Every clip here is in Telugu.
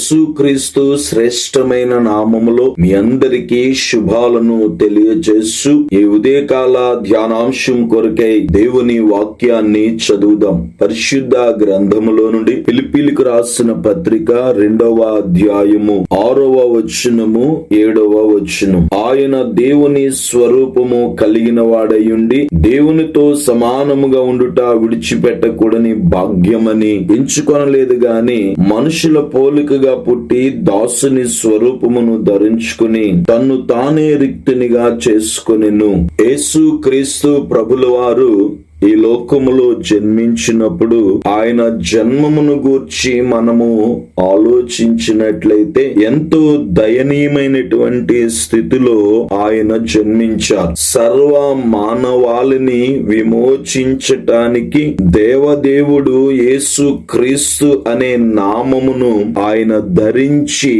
యేసుక్రీస్తు శ్రేష్టమైన నామములో మీ అందరికీ శుభాలను తెలియజేస్తూ ఈ ఉదయకాల ధ్యానాంశం కొరకై దేవుని వాక్యాన్ని చదువుదాం. పరిశుద్ధ గ్రంథములో నుండి పిలిపిలికి రాసిన పత్రిక రెండవ అధ్యాయము ఆరవ వచనము ఏడవ వచనం. ఆయన దేవుని స్వరూపము కలిగిన వాడయుండి దేవునితో సమానముగా ఉండుట విడిచిపెట్టకూడని భాగ్యమని ఎంచుకొనలేదు గాని మనుషుల పోలికగా పుట్టి దాసుని స్వరూపమును ధరించుకుని తన్ను తానే రిక్తినిగా చేసుకునిను. యేసు క్రీస్తు ప్రభుల వారు ఈ లోకములో జన్మించినప్పుడు ఆయన జన్మమును గూర్చి మనము ఆలోచించినట్లయితే ఎంతో దయనీయమైనటువంటి స్థితిలో ఆయన జన్మించారు. సర్వ మానవాళిని విమోచించటానికి దేవదేవుడు యేసు క్రీస్తు అనే నామమును ఆయన ధరించి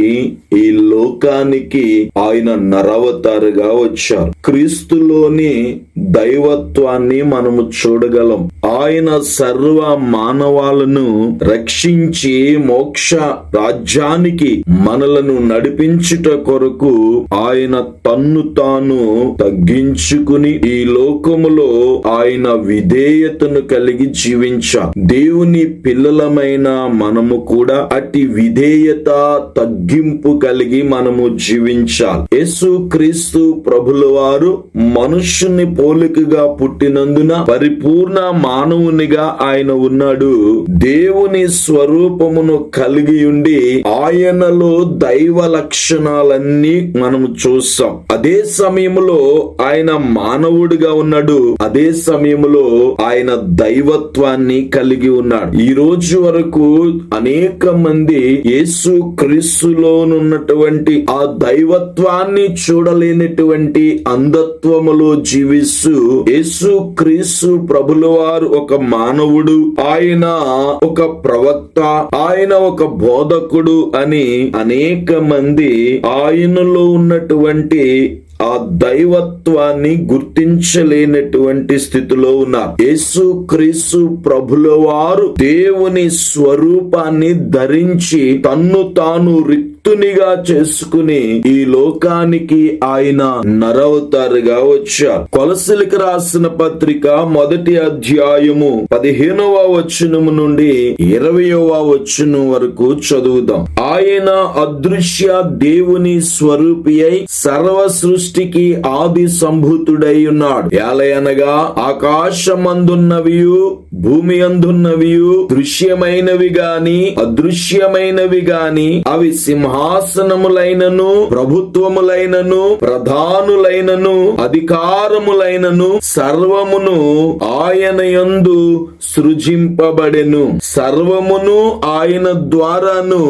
ఈ లోకానికి ఆయన నరవతారుగా వచ్చారు. క్రీస్తులోని దైవత్వాన్ని మనము தொடுகளும் ఆయన సర్వ మానవాలను రక్షించి మోక్ష రాజ్యానికి మనలను నడిపించుట కొరకు ఆయన తన్ను తాను తగ్గించుకుని ఈ లోకములో ఆయన విధేయతను కలిగి జీవించా. దేవుని పిల్లలమైన మనము కూడా అట్టి విధేయత తగ్గింపు కలిగి మనము జీవించాలి. యేసు క్రీస్తు ప్రభుల వారు మనుష్యుని పోలికగా పుట్టినందున పరిపూర్ణ మానవునిగా ఆయన ఉన్నాడు. దేవుని స్వరూపమును కలిగి ఉండి ఆయనలో దైవ లక్షణాలన్నీ మనము చూస్తాం. అదే సమయంలో ఆయన మానవుడిగా ఉన్నాడు. అదే సమయంలో ఆయన దైవత్వాన్ని కలిగి ఉన్నాడు. ఈ రోజు వరకు అనేక మంది యేసు క్రీస్తులోనున్నటువంటి ఆ దైవత్వాన్ని చూడలేనటువంటి అంధత్వములో జీవిస్తూ యేసు క్రీస్తు ప్రభుల వారు ఒక మానవుడు ఆయన ఒక ప్రవక్త ఆయన ఒక బోధకుడు అని అనేక మంది ఆయనలో ఉన్నటువంటి ఆ దైవత్వాన్ని గుర్తించలేనటువంటి స్థితిలో ఉన్నారు. యేసు క్రీస్తు ప్రభుల వారు దేవుని స్వరూపాన్ని ధరించి తన్ను తాను భక్తునిగా చేసుకుని ఈ లోకానికి ఆయన నరవతారుగా వచ్చారు. కొలసలికి రాసిన పత్రిక మొదటి అధ్యాయము పదిహేనవ వచనము నుండి ఇరవయవ వచనం వరకు చదువుదాం. ఆయన అదృశ్య దేవుని స్వరూపి అయి సర్వ సృష్టికి ఆది సంభూతుడై ఉన్నాడు. ఏలయనగా ఆకాశమందున్నవియు భూమి అందున్నవియు దృశ్యమైనవి గాని అదృశ్యమైనవి గాని అవి సింహాసనములైనను ప్రభుత్వములైనను ప్రధానులైనను అధికారములైనను సర్వమును ఆయన యందు సృజింపబడెను. సర్వమును ఆయన ద్వారాను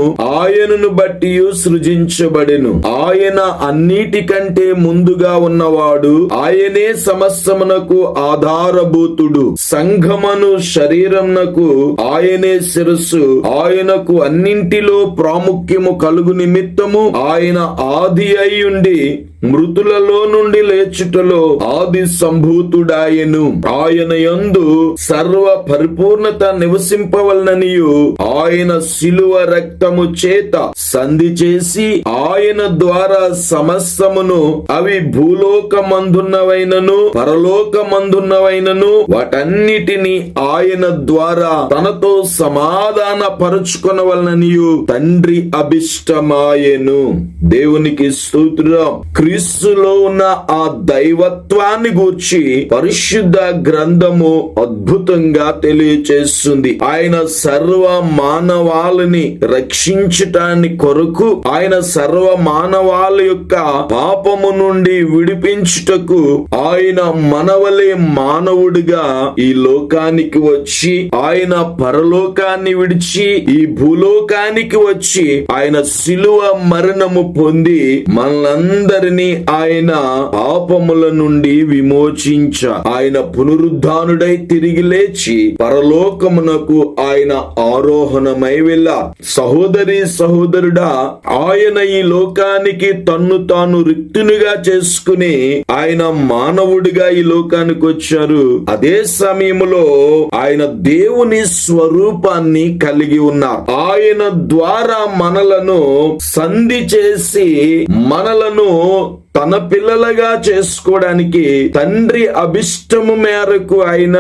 ఆయనను బట్టి సృజించబడెను. ఆయన అన్నిటికంటే ముందుగా ఉన్నవాడు ఆయనే సమస్తమునకు ఆధారభూతుడు. సంఘమను శరీరంనకు ఆయనే శిరస్సు. ఆయనకు అన్నింటిలో ప్రాముఖ్యము కలుగు నిమిత్తము ఆయన ఆది అయ్యుండి మృతులలో నుండి లేచుటలో ఆది సంభూతుడాయను. ఆయన యందు సర్వ పరిపూర్ణత నివసింపవలననియు ఆయన శిలువ రక్తము చేత సంధి చేసి ఆయన ద్వారా సమస్తమును అవి భూలోకమందున్నవైనను పరలోకమందున్నవైనను వాటన్నిటిని ఆయన ద్వారా తనతో సమాధాన పరుచుకొనవలననియు తండ్రి అభిష్టమాయెను. దేవునికి స్తోత్రం. క్రీస్తులో ఉన్న ఆ దైవత్వాన్ని గూర్చి పరిశుద్ధ గ్రంథము అద్భుతంగా తెలియచేస్తుంది. ఆయన సర్వ మానవాళిని రక్షించటాన్ని కొరకు ఆయన సర్వ మానవాళ యొక్క పాపము నుండి విడిపించుటకు ఆయన మనవలే మానవుడిగా ఈ లోకానికి వచ్చి ఆయన పరలోకాన్ని విడిచి ఈ భూలోకానికి వచ్చి ఆయన శిలువ మరణము పొంది మనందరినీ వారిని ఆయన పాపముల నుండి విమోచించ. ఆయన పునరుద్ధానుడై తిరిగి లేచి పరలోకమునకు ఆయన ఆరోహణమై వెళ్ళార్ సహోదరి సహోదరుడా ఆయన ఈ లోకానికి తన్ను తాను రిక్తునిగా చేసుకుని ఆయన మానవుడిగా ఈ లోకానికి వచ్చారు. అదే సమయంలో ఆయన దేవుని స్వరూపాన్ని కలిగి ఉన్నారు. ఆయన ద్వారా మనలను సంధి చేసి మనలను Paulo. తన పిల్లలుగా చేసుకోవడానికి తండ్రి అభిష్టము మేరకు ఆయన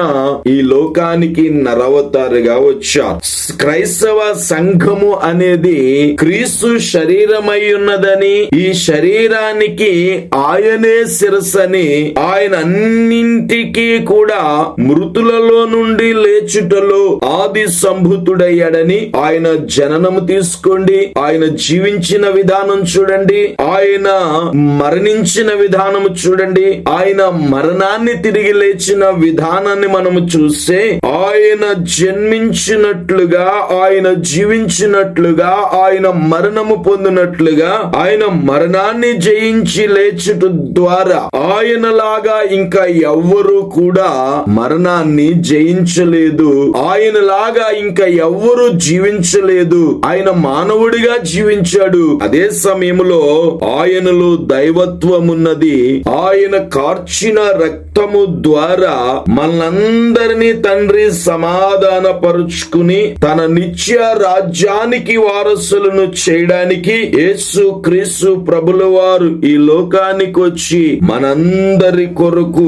ఈ లోకానికి నరవతారుగా వచ్చారు. క్రైస్తవ సంఘము అనేది క్రీస్తు శరీరమై ఉన్నదని ఈ శరీరానికి ఆయనే శిరసని ఆయన అన్నింటికీ కూడా మృతులలో నుండి లేచుటలో ఆది సంభూతుడయ్యాడని ఆయన జననము తీసుకోండి. ఆయన జీవించిన విధానం చూడండి. ఆయన మరణించిన విధానము చూడండి. ఆయన మరణాన్ని తిరిగి లేచిన విధానాన్ని మనము చూస్తే ఆయన జన్మించినట్లుగా ఆయన జీవించినట్లుగా ఆయన మరణము పొందినట్లుగా ఆయన మరణాన్ని జయించి లేచుట ద్వారా ఆయనలాగా ఇంకా ఎవ్వరు కూడా మరణాన్ని జయించలేదు. ఆయనలాగా ఇంకా ఎవ్వరు జీవించలేదు. ఆయన మానవుడిగా జీవించాడు. అదే సమయంలో ఆయనలో దైవత్వమున్నది ఆయన కార్చిన రక్తము ద్వారా మనందరినీ తండ్రి సమాధాన పరుచుకుని తన నిత్య రాజ్యానికి వారసులను చేయడానికి యేసు క్రీస్తు ప్రభుల వారు ఈ లోకానికి వచ్చి మనందరి కొరకు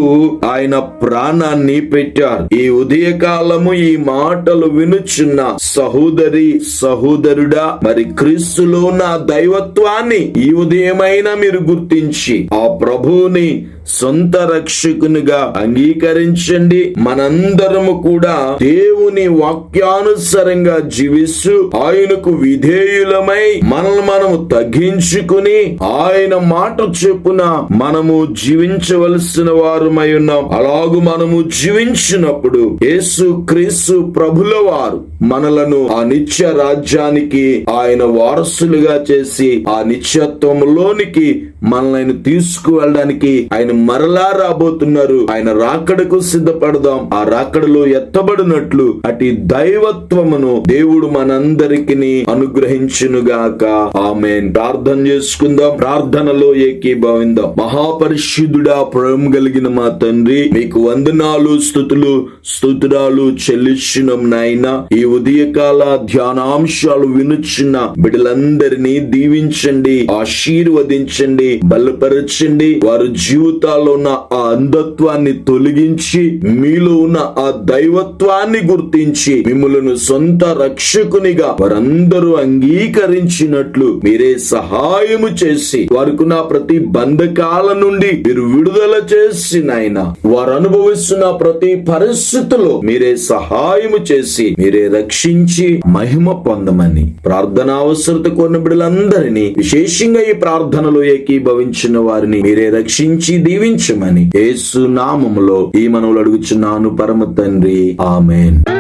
ఆయన ప్రాణాన్ని పెట్టారు. ఈ ఉదయకాలము ఈ మాటలు వినుచున్న సహోదరి సహోదరుడా మరి క్రీస్తులో నా దైవత్వాన్ని ఈ ఉదయమైనా మీరు గుర్తించి నుంచి ఆ ప్రభువుని సొంత రక్షకునిగా అంగీకరించండి. మనందరము కూడా దేవుని వాక్యానుసారంగా జీవిస్తూ ఆయనకు విధేయులమై మనల్ని మనము తగ్గించుకుని ఆయన మాట చెప్పున మనము జీవించవలసిన వారమై ఉన్నాం. అలాగు మనము జీవించినప్పుడు యేసు క్రీస్తు ప్రభుల వారు మనలను ఆ నిత్య రాజ్యానికి ఆయన వారసులుగా చేసి ఆ నిత్యత్వంలోనికి మనల్ని తీసుకువెళ్ళడానికి ఆయన మరలా రాబోతున్నారు. ఆయన రాకడకు సిద్ధపడదాం. ఆ రాకడలో ఎత్తబడినట్లు అటు దైవత్వమును దేవుడు మనందరికి అనుగ్రహించునుగాక. ఆమె ప్రార్థన చేసుకుందాం. ప్రార్థనలో ఏకీభవిందాం. మహాపరిశుద్ధుడా ప్రేమ కలిగిన మా తండ్రి మీకు వందనాలు స్థుతులు స్తోత్రాలు చెల్లించున్నాం నాయన. ఈ ఉదయకాల ధ్యానాంశాలు వినుచున్న బిడ్డలందరినీ దీవించండి ఆశీర్వదించండి బలపరచండి. వారి జీవితాల్లో ఉన్న ఆ అంధత్వాన్ని తొలగించి మీలో ఉన్న ఆ దైవత్వాన్ని గుర్తించి మిమ్మలను సొంత రక్షకునిగా వారందరూ అంగీకరించినట్లు మీరే సహాయము చేసి వారికున్న ప్రతి బంధకాల నుండి మీరు విడుదల చేసి నాయన. వారు అనుభవిస్తున్న ప్రతి పరిస్థితిలో మీరే సహాయము చేసి మీరే రక్షించి మహిమ పొందమని ప్రార్థన అవసరత కొన్న బిడ్డలందరినీ విశేషంగా ఈ ప్రార్థనలో ఏకీభవించిన వారిని మీరే రక్షించి దీవించమని యేసు నామములో ఈ మనవులు అడుగుచున్నాను పరమ తండ్రి. ఆమెన్.